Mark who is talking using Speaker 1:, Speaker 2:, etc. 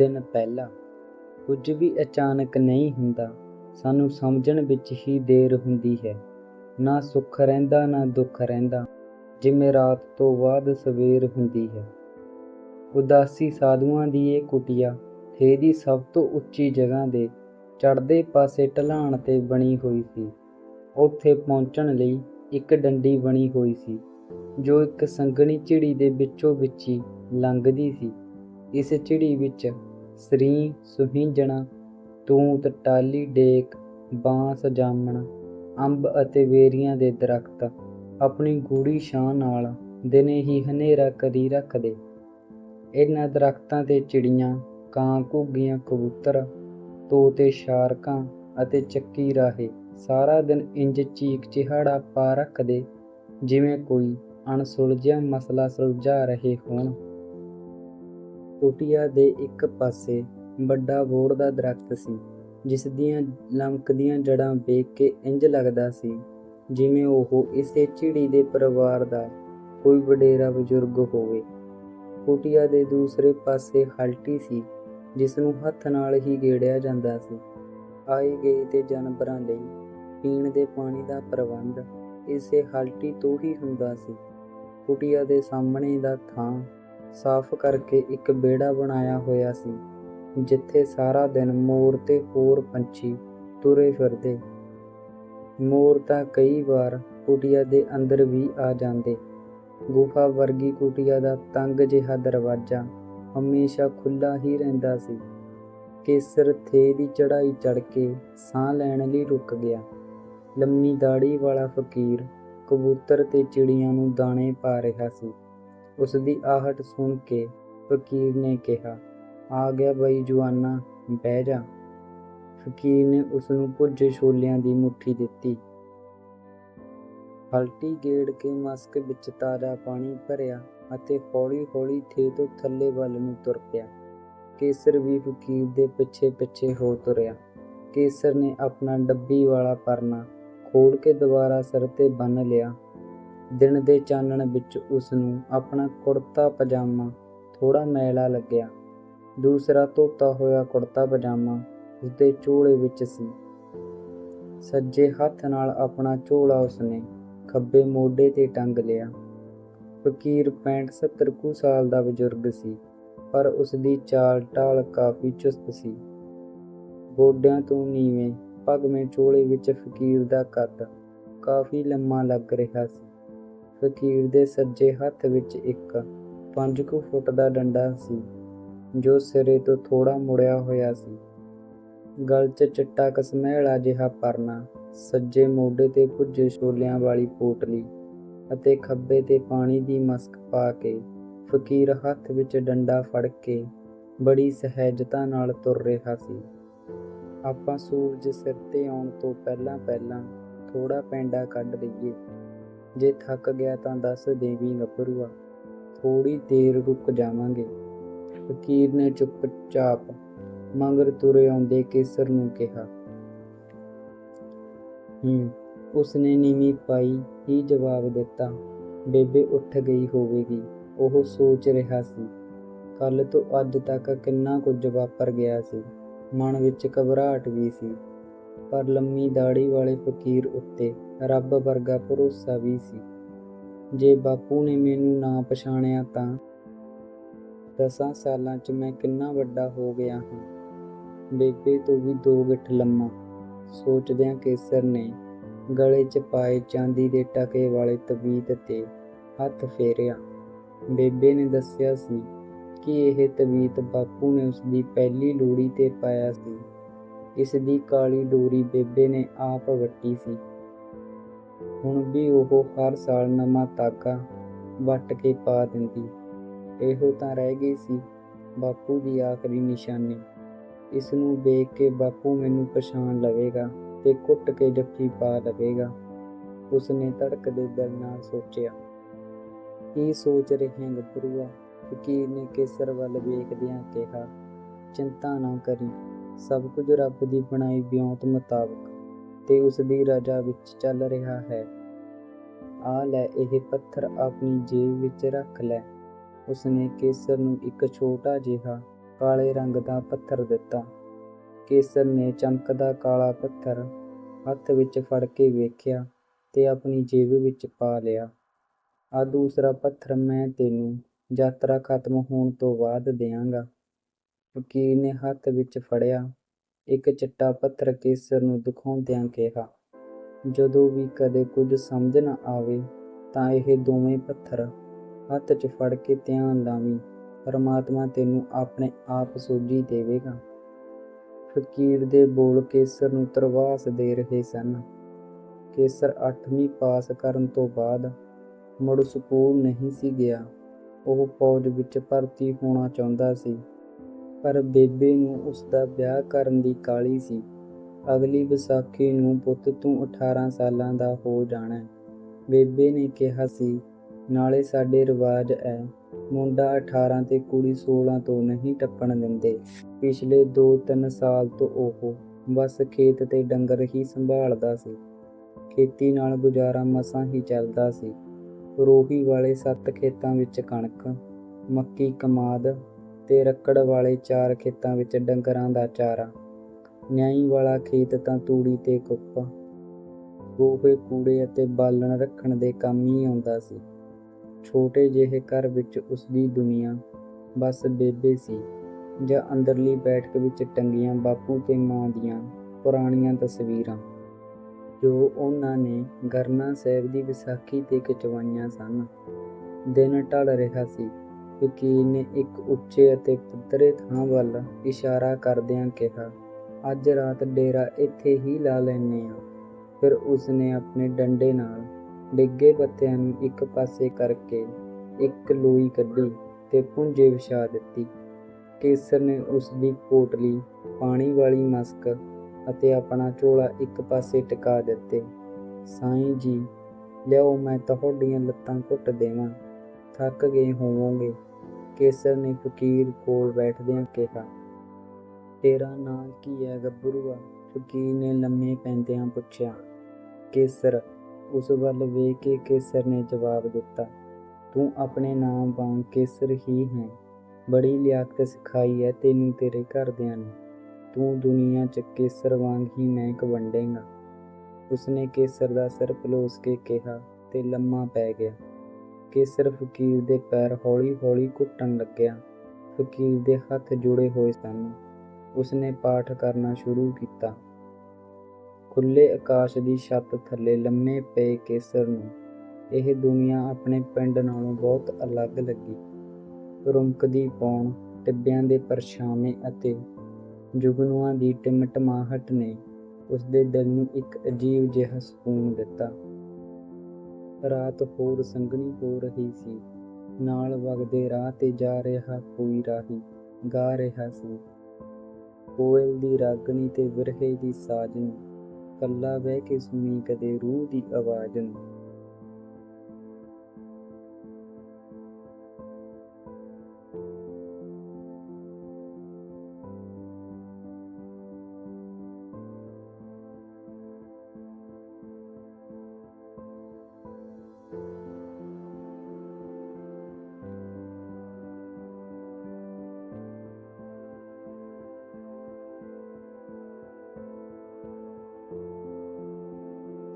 Speaker 1: ਦਿਨ ਪਹਿਲਾਂ ਕੁਝ ਵੀ ਅਚਾਨਕ ਨਹੀਂ ਹੁੰਦਾ, ਸਾਨੂੰ ਸਮਝਣ ਵਿੱਚ ਹੀ ਦੇਰ ਹੁੰਦੀ ਹੈ। ਨਾ ਸੁੱਖ ਰਹਿੰਦਾ, ਨਾ ਦੁੱਖ ਰਹਿੰਦਾ, ਜਿਵੇਂ ਰਾਤ ਤੋਂ ਬਾਅਦ ਸਵੇਰ ਹੁੰਦੀ ਹੈ। ਉਦਾਸੀ ਸਾਧੂਆਂ ਦੀ ਇਹ ਕੁਟੀਆ ਥੇ ਦੀ ਸਭ ਤੋਂ ਉੱਚੀ ਜਗ੍ਹਾ ਦੇ ਚੜ੍ਹਦੇ ਪਾਸੇ ਢਲਾਣ ਤੇ ਬਣੀ ਹੋਈ ਸੀ। ਉੱਥੇ ਪਹੁੰਚਣ ਲਈ ਇੱਕ ਡੰਡੀ ਬਣੀ ਹੋਈ ਸੀ, ਜੋ ਇੱਕ ਸੰਘਣੀ ਝਿੜੀ ਦੇ ਵਿੱਚੋਂ ਵਿੱਚ ਲੰਘਦੀ ਸੀ। ਇਸ ਝਿੜੀ ਵਿੱਚ ਸਰੀ ਸੁਹਿੰਜਣਾ ਤੂਤ ਟਾਲੀ ਡੇਕ, ਬਾਂਸ ਜਾਮਣ, ਅੰਬ ਅਤੇ ਵੇਰੀਆਂ ਦੇ ਦਰਖਤ, ਆਪਣੀ ਗੂੜੀ ਛਾਂ ਨਾਲ ਦਿਨੇ ਹੀ ਹਨੇਰਾ ਕਰੀ ਰੱਖਦੇ ਇਹਨਾਂ ਦਰਖਤਾਂ ਤੇ ਚਿੜੀਆਂ, ਕਾਂ ਘੁੱਗੀਆਂ, ਕਬੂਤਰ ਤੋਤੇ ਸ਼ਾਰਕਾਂ ਅਤੇ ਚੱਕੀ ਰਾਹੇ ਸਾਰਾ ਦਿਨ ਇੰਜ ਚੀਕ ਚਿਹਾੜਾ ਪਾ ਰੱਖਦੇ ਜਿਵੇਂ ਕੋਈ ਅਣਸੁਲਝਿਆ ਮਸਲਾ ਸੁਲਝਾ ਰਹੇ ਹੋਣ। ਕੁਟੀਆ ਦੇ ਇੱਕ ਪਾਸੇ ਵੱਡਾ ਬੋੜ ਦਾ ਦਰਖਤ ਸੀ, ਜਿਸ ਦੀਆਂ ਲਮਕਦੀਆਂ ਜੜਾਂ ਵੇਖ ਕੇ ਇੰਜ ਲੱਗਦਾ ਸੀ ਜਿਵੇਂ ਉਹ ਇਸੇ ਝਿੜੀ ਦੇ ਪਰਿਵਾਰ ਦਾ ਕੋਈ ਵਡੇਰਾ ਬਜ਼ੁਰਗ ਹੋਵੇ। ਕੁਟੀਆ ਦੇ ਦੂਸਰੇ ਪਾਸੇ ਹਲਟੀ ਸੀ, ਜਿਸ ਨੂੰ ਹੱਥ ਨਾਲ ਹੀ ਗੇੜਿਆ ਜਾਂਦਾ ਸੀ। ਆਏ ਗਏ ਤੇ ਜਾਨਵਰਾਂ ਲਈ ਪੀਣ ਦੇ ਪਾਣੀ ਦਾ ਪ੍ਰਬੰਧ ਇਸੇ ਹਲਟੀ ਤੋਂ ਹੀ ਹੁੰਦਾ ਸੀ। ਕੁਟੀਆ ਦੇ ਸਾਹਮਣੇ ਦਾ ਥਾਂ ਸਾਫ਼ ਕਰਕੇ ਇੱਕ ਵਿਹੜਾ ਬਣਾਇਆ ਹੋਇਆ ਸੀ, ਜਿੱਥੇ ਸਾਰਾ ਦਿਨ ਮੋਰ ਤੇ ਹੋਰ ਪੰਛੀ ਤੁਰੇ ਫਿਰਦੇ। ਮੋਰ ਤਾਂ ਕਈ ਵਾਰ ਕੁਟੀਆ ਦੇ ਅੰਦਰ ਵੀ ਆ ਜਾਂਦੇ। ਗੁਫਾ ਵਰਗੀ ਕੁਟੀਆ ਦਾ ਤੰਗ ਜਿਹਾ ਦਰਵਾਜ਼ਾ ਹਮੇਸ਼ਾ ਖੁੱਲਾ ਹੀ ਰਹਿੰਦਾ ਸੀ। ਕੇਸਰ ਥੇ ਦੀ ਚੜਾਈ ਚੜ ਕੇ ਸਾਹ ਲੈਣ ਲਈ ਰੁਕ ਗਿਆ। ਲੰਮੀ ਦਾੜੀ ਵਾਲਾ ਫਕੀਰ ਕਬੂਤਰ ਤੇ ਚਿੜੀਆਂ ਨੂੰ ਦਾਣੇ ਪਾ ਰਿਹਾ ਸੀ। ਉਸ ਦੀ ਆਹਟ ਸੁਣ ਕੇ ਫਕੀਰ ਨੇ ਕਿਹਾ, ਆ ਗਿਆ ਬਈ ਜਵਾਨਾ ਬਹਿ ਜਾ। ਫਕੀਰ ਨੇ ਉਸ ਨੂੰ ਭੁੱਜੇ ਛੋਲਿਆਂ ਦੀ ਮੁੱਠੀ ਦਿੱਤੀ। ਹਲਟੀ ਗੇੜ ਕੇ ਮਸਕ ਵਿੱਚ ਤਾਜ਼ਾ ਪਾਣੀ ਭਰਿਆ ਅਤੇ ਹੌਲੀ-ਹੌਲੀ ਥੇ ਤੋਂ ਥੱਲੇ ਵੱਲ ਨੂੰ ਤੁਰ ਪਿਆ। ਕੇਸਰ ਵੀ ਫਕੀਰ ਦੇ ਪਿੱਛੇ-ਪਿੱਛੇ ਹੋ ਤੁਰਿਆ। ਕੇਸਰ ਨੇ ਆਪਣਾ ਡੱਬੀ ਵਾਲਾ ਪਰਨਾ ਖੋਲ ਕੇ ਦੁਬਾਰਾ ਸਿਰ ਤੇ ਬੰਨ ਲਿਆ। ਦਿਨ ਦੇ ਚਾਨਣ ਵਿੱਚ ਉਸ ਨੂੰ ਆਪਣਾ ਕੁੜਤਾ ਪਜਾਮਾ ਥੋੜਾ ਮੈਲਾ ਲੱਗਿਆ। ਦੂਸਰਾ ਧੋਤਾ ਹੋਇਆ ਕੁੜਤਾ ਪਜਾਮਾ ਉਸਦੇ ਝੋਲੇ ਵਿੱਚ ਸੀ। ਸੱਜੇ ਹੱਥ ਨਾਲ ਆਪਣਾ ਝੋਲਾ ਉਸਨੇ ਖੱਬੇ ਮੋਢੇ ਤੇ ਟੰਗ ਲਿਆ। ਫਕੀਰ 65-70 ਕੁ ਸਾਲ ਦਾ ਬਜ਼ੁਰਗ ਸੀ, ਪਰ ਉਸ ਦੀ ਚਾਲ ਢਾਲ ਕਾਫੀ ਚੁਸਤ ਸੀ। ਗੋਡਿਆਂ ਤੋਂ ਨੀਵੇਂ, ਭਗਵੇਂ ਝੋਲੇ ਵਿੱਚ ਫਕੀਰ ਦਾ ਕੱਦ ਕਾਫੀ ਲੰਮਾ ਲੱਗ ਰਿਹਾ ਸੀ। ਫਕੀਰ ਦੇ ਸੱਜੇ ਹੱਥ ਵਿੱਚ ਇੱਕ 5 ਕੁ ਫੁੱਟ ਦਾ ਡੰਡਾ ਸੀ, ਜੋ ਸਿਰੇ ਤੋਂ ਥੋੜਾ ਮੁੜਿਆ ਹੋਇਆ ਸੀ। ਗਲ 'ਚ ਚਿੱਟਾ ਕਸਮਹਿਲਾ ਜਿਹਾ ਪਰਨਾ, ਸੱਜੇ ਮੋਢੇ ਤੇ ਭੁੱਜੇ ਛੋਲਿਆਂ ਵਾਲੀ ਪੋਟਲੀ ਅਤੇ ਖੱਬੇ ਤੇ ਪਾਣੀ ਦੀ ਮਸਕ ਪਾ ਕੇ ਫਕੀਰ ਹੱਥ ਵਿੱਚ ਡੰਡਾ ਫੜ ਕੇ ਬੜੀ ਸਹਿਜਤਾ ਨਾਲ ਤੁਰ ਰਿਹਾ ਸੀ। ਆਪਾਂ ਸੂਰਜ ਸਿਰ ਤੇ ਆਉਣ ਤੋਂ ਪਹਿਲਾਂ ਪਹਿਲਾਂ ਥੋੜਾ ਪੈਂਡਾ ਕੱਢ ਲਈਏ। ਜੇ ਥੱਕ ਗਿਆ ਤਾਂ ਦੱਸ ਦੇਵੀ ਗੱਭਰੂਆ ਥੋੜੀ ਦੇਰ ਰੁਕ ਜਾਵਾਂਗੇ। ਫਕੀਰ ਨੇ ਚੁੱਪਚਾਪ ਮੰਗਰ ਤੁਰੇ ਆਉਂਦੇ ਕੇਸਰ ਨੂੰ ਕਿਹਾ। ਹੂੰ, ਉਸਨੇ ਨੀਵੀਂ ਪਾਈ ਹੀ ਜਵਾਬ ਦਿੱਤਾ, ਬੇਬੇ ਉੱਠ ਗਈ ਹੋਵੇਗੀ। ਉਹ ਸੋਚ ਰਿਹਾ ਸੀ ਕੱਲ ਤੋਂ ਅੱਜ ਤੱਕ ਕਿੰਨਾ ਕੁਝ ਵਾਪਰ ਗਿਆ ਸੀ। ਮਨ ਵਿੱਚ ਘਬਰਾਹਟ ਵੀ ਸੀ। ਪਰ ਲੰਮੀ ਦਾੜੀ ਵਾਲੇ ਫਕੀਰ ਉੱਤੇ ਰੱਬ ਵਰਗਾ ਭਰੋਸਾ ਵੀ ਸੀ। ਜੇ ਬਾਪੂ ਨੇ ਮੈਨੂੰ ਨਾ ਪਛਾਣਿਆ ਤਾਂ? ਦਸਾਂ ਸਾਲਾਂ 'ਚ ਮੈਂ ਕਿੰਨਾ ਵੱਡਾ ਹੋ ਗਿਆ ਹਾਂ। ਬੇਬੇ ਤੋਂ ਵੀ ਦੋ ਗਿੱਠ ਲੰਮਾ। ਸੋਚਦਿਆਂ ਕੇਸਰ ਨੇ ਗਲੇ 'ਚ ਪਾਏ ਚਾਂਦੀ ਦੇ ਟਕੇ ਵਾਲੇ ਤਵੀਤ ਤੇ ਹੱਥ ਫੇਰਿਆ। ਬੇਬੇ ਨੇ ਦੱਸਿਆ ਸੀ ਕਿ ਇਹ ਤਵੀਤ ਬਾਪੂ ਨੇ ਉਸ ਦੀ ਪਹਿਲੀ ਲੋੜੀ ਤੇ ਪਾਇਆ ਸੀ। ਇਸ ਦੀ ਕਾਲੀ ਡੋਰੀ ਬੇਬੇ ਨੇ ਆਪ ਵੱਟੀ ਸੀ। ਹੁਣ ਵੀ ਉਹ ਹਰ ਸਾਲ ਨਵਾਂ ਤਾਗਾ ਵੱਟ ਕੇ ਪਾ ਦਿੰਦੀ। ਇਹੋ ਤਾਂ ਰਹਿ ਗਈ ਸੀ ਬਾਪੂ ਦੀ ਆਖਰੀ ਨਿਸ਼ਾਨੀ। ਇਸ ਨੂੰ ਵੇਖ ਕੇ ਬਾਪੂ ਮੈਨੂੰ ਪਛਾਣ ਲਵੇਗਾ ਤੇ ਕੁੱਟ ਕੇ ਜੱਫੀ ਪਾ ਲਵੇਗਾ ਉਸਨੇ ਧੜਕਦੇ ਦਿਲ ਨਾਲ ਸੋਚਿਆ, ਕੀ ਸੋਚ ਰਹੇ ਗੱਭਰੂਆ ਫਕੀਰ ਨੇ ਕੇਸਰ ਵੱਲ ਵੇਖਦਿਆਂ ਕਿਹਾ, ਚਿੰਤਾ ਨਾ ਕਰੀ। ਸਭ ਕੁਝ ਰੱਬ ਦੀ ਬਣਾਈ ਵਿਉਂਤ ਮੁਤਾਬਕ ਤੇ ਉਸ ਦੀ ਰਜਾ ਵਿੱਚ ਚੱਲ ਰਿਹਾ ਹੈ। ਆ ਲੈ, ਇਹ ਪੱਥਰ ਆਪਣੀ ਜੇਬ ਵਿੱਚ ਰੱਖ ਲੈ। ਉਸਨੇ ਕੇਸਰ ਨੂੰ ਇੱਕ ਛੋਟਾ ਜਿਹਾ ਕਾਲੇ ਰੰਗ ਦਾ ਪੱਥਰ ਦਿੱਤਾ। ਕੇਸਰ ਨੇ ਚਮਕਦਾ ਕਾਲਾ ਪੱਥਰ ਹੱਥ ਵਿੱਚ ਫੜ ਕੇ ਵੇਖਿਆ ਤੇ ਆਪਣੀ ਜੇਬ ਵਿੱਚ ਪਾ ਲਿਆ। ਆ ਦੂਸਰਾ ਪੱਥਰ ਮੈਂ ਤੈਨੂੰ ਯਾਤਰਾ ਖਤਮ ਹੋਣ ਤੋਂ ਬਾਅਦ ਦਿਆਂਗਾ। ਫਕੀਰ ਨੇ ਹੱਥ ਵਿੱਚ ਫੜਿਆ, ਇੱਕ ਚਿੱਟਾ ਪੱਥਰ ਕੇਸਰ ਨੂੰ ਦਿਖਾਉਂਦਿਆਂ ਕਿਹਾ, ਜਦੋਂ ਵੀ ਕਦੇ ਕੁਝ ਸਮਝ ਨਾ ਆਵੇ ਤਾਂ ਇਹ ਦੋਵੇਂ ਪੱਥਰ ਹੱਥ 'ਚ ਫੜ ਕੇ ਧਿਆਨ ਲਾਵੀਂ, ਪਰਮਾਤਮਾ ਤੈਨੂੰ ਆਪਣੇ ਆਪ ਸੋਝੀ ਦੇਵੇਗਾ। ਫਕੀਰ ਦੇ ਬੋਲ ਕੇਸਰ ਨੂੰ ਤਰਵਾਸ ਦੇ ਰਹੇ ਸਨ। ਕੇਸਰ 8ਵੀਂ ਪਾਸ ਕਰਨ ਤੋਂ ਬਾਅਦ ਮੁੜ ਸਕੂਲ ਨਹੀਂ ਸੀ ਗਿਆ। ਉਹ ਫੌਜ ਵਿੱਚ ਭਰਤੀ ਹੋਣਾ ਚਾਹੁੰਦਾ ਸੀ। ਪਰ ਬੇਬੇ ਨੂੰ ਉਸ ਦਾ ਵਿਆਹ ਕਰਨ ਦੀ ਕਾਹਲੀ ਸੀ। ਅਗਲੀ ਵਿਸਾਖੀ ਨੂੰ ਪੁੱਤ ਤੂੰ 18 ਸਾਲਾਂ ਦਾ ਹੋ ਜਾਣਾ ਬੇਬੇ ਨੇ ਕਿਹਾ ਸੀ, ਨਾਲੇ ਸਾਡੇ ਰਿਵਾਜ ਐ। ਮੁੰਡਾ 18 ਤੇ ਕੁੜੀ 16 ਤੋਂ ਨਹੀਂ ਟੱਪਣ ਦਿੰਦੇ। ਪਿਛਲੇ 2-3 ਸਾਲ ਤੋਂ ਉਹ ਬਸ ਖੇਤ ਤੇ ਡੰਗਰ ਹੀ ਸੰਭਾਲਦਾ ਸੀ। ਖੇਤੀ ਨਾਲ ਗੁਜ਼ਾਰਾ ਮਸਾਂ ਹੀ ਚੱਲਦਾ ਸੀ। ਰੋਹੀ ਵਾਲੇ ਸੱਤ ਖੇਤਾਂ ਵਿੱਚ ਕਣਕ, ਮੱਕੀ, ਕਮਾਦ ਤੇ ਰੱਕੜ ਵਾਲੇ ਚਾਰ ਖੇਤਾਂ ਵਿੱਚ ਡੰਗਰਾਂ ਦਾ ਚਾਰਾ। ਨਿਆਈ ਵਾਲਾ ਖੇਤ ਤਾਂ ਤੂੜੀ ਤੇ ਕੁੱਪਾ। ਗੋਹੇ, ਕੂੜੇ ਅਤੇ ਬਾਲਣ ਰੱਖਣ ਦੇ ਕੰਮ ਹੀ ਆਉਂਦਾ ਸੀ। ਛੋਟੇ ਜਿਹੇ ਘਰ ਵਿੱਚ ਉਸ ਦੀ ਦੁਨੀਆ ਬਸ ਬੇਬੇ ਸੀ ਜਾਂ ਅੰਦਰਲੀ ਬੈਠਕ ਵਿੱਚ ਟੰਗੀਆਂ ਬਾਪੂ ਤੇ ਮਾਂ ਦੀਆਂ ਪੁਰਾਣੀਆਂ ਤਸਵੀਰਾਂ। ਜੋ ਉਹਨਾਂ ਨੇ ਗਰਨਾ ਸਾਹਿਬ ਦੀ ਵਿਸਾਖੀ ਤੇ ਖਿਚਵਾਈਆਂ ਸਨ। ਦਿਨ ਢਲ ਰਿਹਾ ਸੀ। ਵਕੀਲ ਨੇ ਇੱਕ ਉੱਚੇ ਅਤੇ ਪੱਧਰੇ ਥਾਂ ਵੱਲ ਇਸ਼ਾਰਾ ਕਰਦਿਆਂ ਕਿਹਾ, ਅੱਜ ਰਾਤ ਡੇਰਾ ਇੱਥੇ ਹੀ ਲਾ ਲੈਨੇ ਆ ਫਿਰ ਉਸਨੇ ਆਪਣੇ ਡੰਡੇ ਨਾਲ ਡਿੱਗੇ ਪੱਤਿਆਂ ਨੂੰ ਇੱਕ ਪਾਸੇ ਕਰਕੇ ਇੱਕ ਲੋਈ ਕੱਢੀ ਤੇ ਪੁੰਜੇ ਵਿਛਾ ਦਿੱਤੀ। ਕੇਸਰ ਨੇ ਉਸਦੀ ਪੋਟਲੀ, ਪਾਣੀ ਵਾਲੀ ਮਸਕ ਅਤੇ ਆਪਣਾ ਝੋਲਾ ਇੱਕ ਪਾਸੇ ਟਿਕਾ ਦਿੱਤੇ। ਸਾਈਂ ਜੀ, ਲਿਆਓ, ਮੈਂ ਤੁਹਾਡੀਆਂ ਲੱਤਾਂ ਘੁੱਟ ਦੇਵਾਂ। ਥੱਕ ਗਏ ਹੋਵੋਗੇ। ਕੇਸਰ ਨੇ ਫਕੀਰ ਕੋਲ ਬੈਠਦਿਆਂ ਕਿਹਾ, ਤੇਰਾ ਨਾਂ ਕੀ ਹੈ ਗੱਭਰੂਆ? ਫਕੀਰ ਨੇ ਲੰਮੇ ਪੈਂਦਿਆਂ ਪੁੱਛਿਆ, ਕੇਸਰ। ਉਸ ਵੱਲ ਵੇਖ ਕੇ ਕੇਸਰ ਨੇ ਜਵਾਬ ਦਿੱਤਾ, ਤੂੰ ਆਪਣੇ ਨਾਮ ਵਾਂਗ ਕੇਸਰ ਹੀ ਹੈ। ਬੜੀ ਲਿਆਕਤ ਸਿਖਾਈ ਹੈ ਤੈਨੂੰ ਤੇਰੇ ਘਰਦਿਆਂ ਨੇ। ਤੂੰ ਦੁਨੀਆ 'ਚ ਕੇਸਰ ਵਾਂਗ ਹੀ ਮਹਿਕ ਵੰਡੇਗਾ ਉਸਨੇ ਕੇਸਰ ਦਾ ਸਿਰ ਪਲੋਸ ਕੇ ਕਿਹਾ ਤੇ ਲੰਮਾ ਪੈ ਗਿਆ। ਕੇਸਰ ਫਕੀਰ ਦੇ ਪੈਰ ਹੌਲੀ-ਹੌਲੀ ਘੁੱਟਣ ਲੱਗਿਆ। ਫਕੀਰ ਦੇ ਹੱਥ ਜੁੜੇ ਹੋਏ ਸਨ। ਉਸਨੇ ਪਾਠ ਕਰਨਾ ਸ਼ੁਰੂ ਕੀਤਾ। ਖੁੱਲੇ ਆਕਾਸ਼ ਦੀ ਛੱਤ ਥੱਲੇ ਲੰਮੇ ਪਏ ਕੇਸਰ ਨੂੰ। ਇਹ ਦੁਨੀਆ ਆਪਣੇ ਪਿੰਡ ਨਾਲੋਂ ਬਹੁਤ ਅਲੱਗ ਲੱਗੀ। ਰੁਮਕਦੀ ਪੌਣ, ਟਿੱਬਿਆਂ ਦੇ ਪਰਛਾਵੇਂ ਅਤੇ ਜੁਗਨੂਆਂ ਦੀ ਟਿਮਟਮਾਹਟ ਨੇ ਉਸਦੇ ਦਿਲ ਨੂੰ ਇੱਕ ਅਜੀਬ ਜਿਹਾ ਸਕੂਨ ਦਿੱਤਾ। ਰਾਤ ਹੋਰ ਸੰਘਣੀ ਹੋ ਰਹੀ ਸੀ। ਨਾਲ ਵਗਦੇ ਰਾਹ ਤੇ ਜਾ ਰਿਹਾ ਕੋਈ ਰਾਹੀ, ਗਾ ਰਿਹਾ ਸੀ। ਕੋਇਲ ਦੀ ਰਾਗਣੀ ਤੇ ਵਿਰਹੇ ਦੀ ਸਾਜਨ ਕੱਲਾ ਬਹਿ ਕੇ ਸੁਣੀ ਕਦੇ ਰੂਹ ਦੀ ਆਵਾਜ਼ ਨੂੰ।